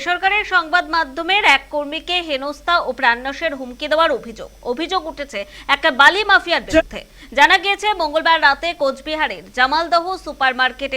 বেসরকারি সংবাদ মাধ্যমের এক কর্মীকে হেনস্থা ও প্রাণনাশের হুমকি দেওয়ার অভিযোগ। অভিযোগ উঠেছে একটা বালি মাফিয়ার বিরুদ্ধে। জানা গিয়েছে, মঙ্গলবার রাতে কোচবিহারের জামালদহ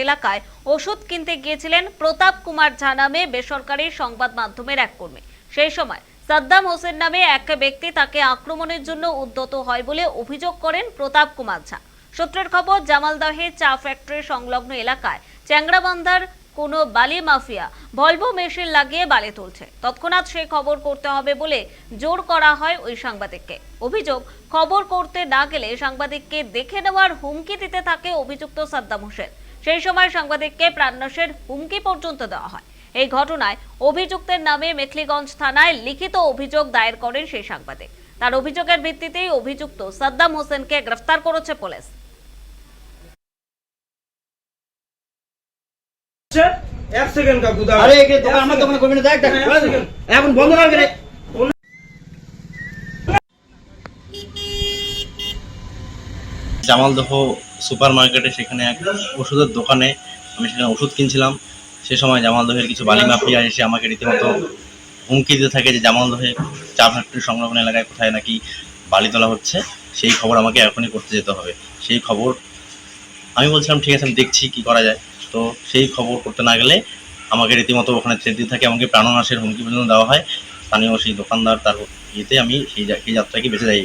এলাকায় ওষুধ কিনতে গিয়েছিলেন প্রতাপ কুমার ঝা নামে বেসরকারি সংবাদ মাধ্যমের এক কর্মী। সেই সময় সাদ্দাম হোসেন নামে এক ব্যক্তি তাকে আক্রমণের জন্য উদ্যত হয় বলে অভিযোগ করেন প্রতাপ কুমার ঝা। সূত্রের খবর, জামালদহে চা ফ্যাক্টরি সংলগ্ন এলাকায় চ্যাংরাবান্ধার কোনো বালি মাফিয়া। ভলভো মেশিন লাগিয়ে বালি তুলছে। তৎক্ষণাৎ সেই খবর করতে হবে বলে জোর করা হয় ওই সাংবাদিককে। অভিযোগ, খবর করতে না গেলে সাংবাদিককে দেখে নেওয়ার হুমকি দিতে থাকে অভিযুক্ত সাদ্দাম হোসেন। সেই সময় সাংবাদিককে প্রাণনাশের হুমকি পর্যন্ত দেওয়া হয়। এই ঘটনায় অভিযুক্তের নামে মেখলিগঞ্জ থানায় লিখিত অভিযোগ দায়ের করেন সেই সাংবাদিক। তার অভিযোগের ভিত্তিতেই অভিযুক্ত সাদ্দাম হোসেনকে গ্রেফতার করেছে পুলিশ। এক সেকেন্ড কাকু আরে একে দোকান আমার দোকানে করবি না দেখ দেখ এখন বন্ধ করবে রে জামালদহ সুপার মার্কেটে সেখানে এক ওষুধের দোকানে আমি সেখানে ওষুধ কিনছিলাম। সে সময় জামালদহের কিছু বালি মাফিয়া এসে আমাকে রীতিমতো হুমকি দিতে থাকে যে জামালদহে চা ফ্যাক্টরি সংলগ্ন এলাকায় কোথায় নাকি বালি তোলা হচ্ছে সেই খবর আমাকে এখনই করতে যেতে হবে। সেই খবর আমি বলছিলাম ঠিক আছে আমি দেখছি কি করা যায়। তো সেই খবর করতে না গেলে আমাকে রীতিমতো ওখানে ছেড়ে দিতে থাকে আমাকে প্রাণনাশের হুমকি পর্যন্ত দেওয়া হয়। স্থানীয় সেই দোকানদার তার ইয়েতে আমি সেই সেই যাত্রাকে বেঁচে যাই